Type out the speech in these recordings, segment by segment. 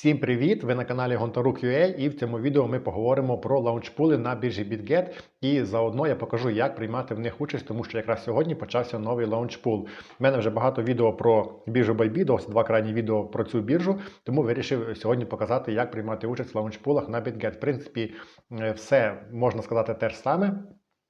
Всім привіт! Ви на каналі Гонтарук.ua і в цьому відео ми поговоримо про лаунчпули на біржі BitGet і заодно я покажу, як приймати в них участь, тому що якраз сьогодні почався новий лаунчпул. У мене вже багато відео про біржу Bybit, ось два крайні відео про цю біржу, тому вирішив сьогодні показати, як приймати участь в лаунчпулах на BitGet. В принципі, е, все можна сказати те ж саме.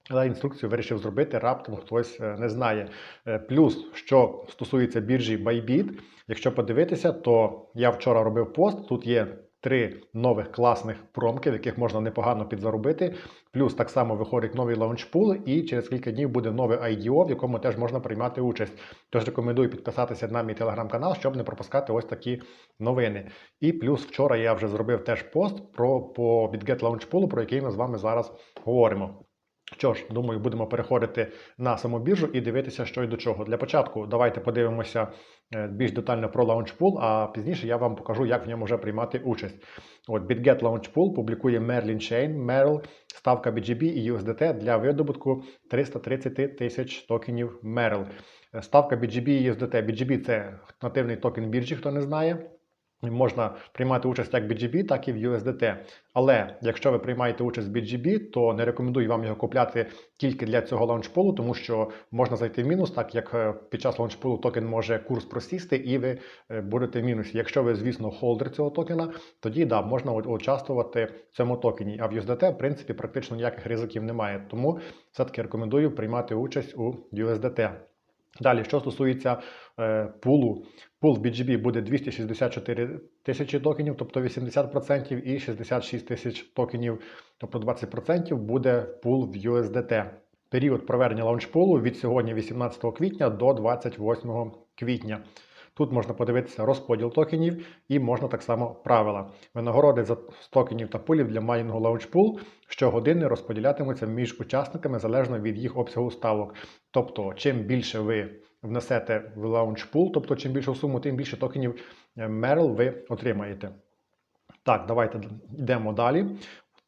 Але інструкцію вирішив зробити, раптом хтось е, не знає. Е, Плюс, що стосується біржі Bybit, якщо подивитися, то я вчора робив пост. Тут є три нових класних промки, в яких можна непогано підзаробити. Плюс так само виходить новий лаунчпул, і через кілька днів буде нове IDO, в якому теж можна приймати участь. Тож рекомендую підписатися на мій телеграм-канал, щоб не пропускати ось такі новини. І плюс вчора я вже зробив теж пост про по BitGet лаунчпулу, про який ми з вами зараз говоримо. Що ж, думаю, будемо переходити на саму біржу і дивитися, що й до чого. Для початку давайте подивимося е, більш детально про Launchpool, а пізніше я вам покажу, як в ньому вже приймати участь. От BitGet Launchpool публікує Merlin Chain, Merl, ставка BGB і USDT для видобутку 330 тисяч токенів Merl. Е, Ставка BGB і USDT. BGB – це нативний токен біржі, хто не знає. Можна приймати участь як в BGB, так і в USDT. Але якщо ви приймаєте участь в BGB, то не рекомендую вам його купляти тільки для цього лаунчпулу, тому що можна зайти в мінус, так як е, під час лаунчпулу токен може курс просісти, і ви е, будете в мінусі. Якщо ви, звісно, холдер цього токена, тоді да, можна участвувати в цьому токені. А в USDT, в принципі, практично ніяких ризиків немає. Тому все-таки рекомендую приймати участь у USDT. Далі, що стосується е, пулу, пул в BGB буде 264 тисячі токенів, тобто 80%, і 66 тисяч токенів, тобто 20% буде пул в USDT. Період проведення лаунчпулу від сьогодні, 18 квітня до 28 квітня. Тут можна подивитися розподіл токенів і можна так само правила. Винагороди за токенів та пулів для майнінгу Launchpool щогодини розподілятимуться між учасниками залежно від їх обсягу ставок. Тобто, чим більше ви внесете в Launchpool, тобто чим більшу суму, тим більше токенів Merl ви отримаєте. Так, давайте йдемо далі.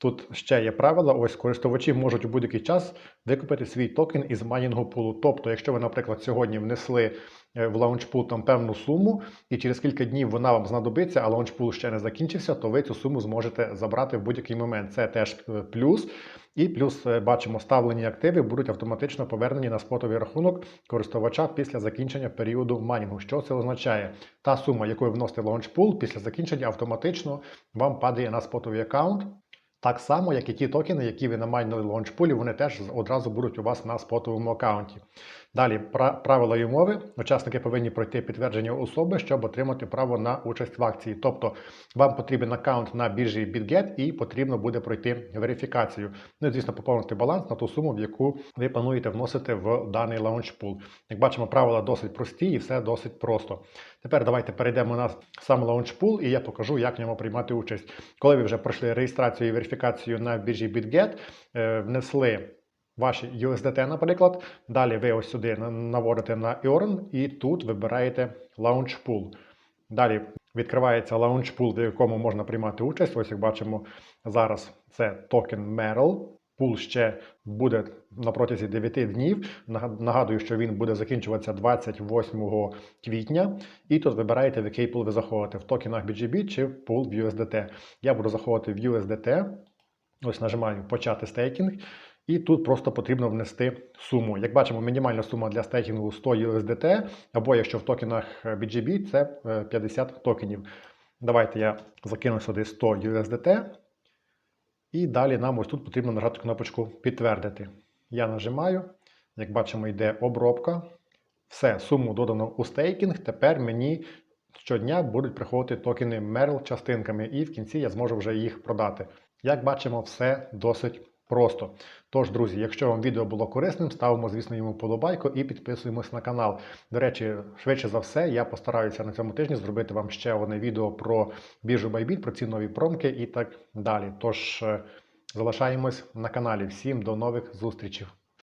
Тут ще є правила. Ось користувачі можуть у будь-який час викупити свій токен із майнінгу пулу. Тобто, якщо ви, наприклад, сьогодні внесли в лаунчпул там певну суму, і через кілька днів вона вам знадобиться, а лаунчпул ще не закінчився, то ви цю суму зможете забрати в будь-який момент. Це теж плюс. І плюс бачимо, ставлені активи будуть автоматично повернені на спотовий рахунок користувача після закінчення періоду майнінгу. Що це означає? Та сума, яку вносите в лаунчпул, після закінчення автоматично вам падає на спотовий аккаунт. Так само, як і ті токени, які ви намайнили лаунчпулі, вони теж одразу будуть у вас на спотовому аккаунті. Далі, правила і умови. Учасники повинні пройти підтвердження особи, щоб отримати право на участь в акції. Тобто вам потрібен аккаунт на біржі BitGet і потрібно буде пройти верифікацію. Ну і, звісно, поповнити баланс на ту суму, в яку ви плануєте вносити в даний лаунчпул. Як бачимо, правила досить прості і все досить просто. Тепер давайте перейдемо на сам лаунчпул і я покажу, як в ньому приймати участь. Коли ви вже пройшли реєстрацію і верифікацію на біржі BitGet, внесли ваші USDT, наприклад. Далі ви ось сюди наводите на Earn і тут вибираєте Launch Pool. Далі відкривається Launch Pool, в якому можна приймати участь. Ось як бачимо, зараз це токен Merrill. Пул ще буде на протязі 9 днів. Нагадую, що він буде закінчуватися 28 квітня. І тут вибираєте, в який пул ви заходите в токенах BGB чи в пул в USDT. Я буду заходити в USDT. Ось нажимаю Почати стейкінг. І тут просто потрібно внести суму. Як бачимо, мінімальна сума для стейкінгу 100 USDT, або якщо в токенах BGB, це 50 токенів. Давайте я закину сюди 100 USDT. І далі нам ось тут потрібно нажати кнопочку Підтвердити. Я нажимаю, як бачимо, йде обробка. Все, суму додано у стейкінг. Тепер мені щодня будуть приходити токени Merl частинками, і в кінці я зможу вже їх продати. Як бачимо, все досить просто. Тож, друзі, якщо вам відео було корисним, ставимо, звісно, йому подобайку і підписуємось на канал. До речі, швидше за все, я постараюся на цьому тижні зробити вам ще одне відео про біржу Байбіт, про ці нові промки і так далі. Тож, залишаємось на каналі. Всім до нових зустрічей!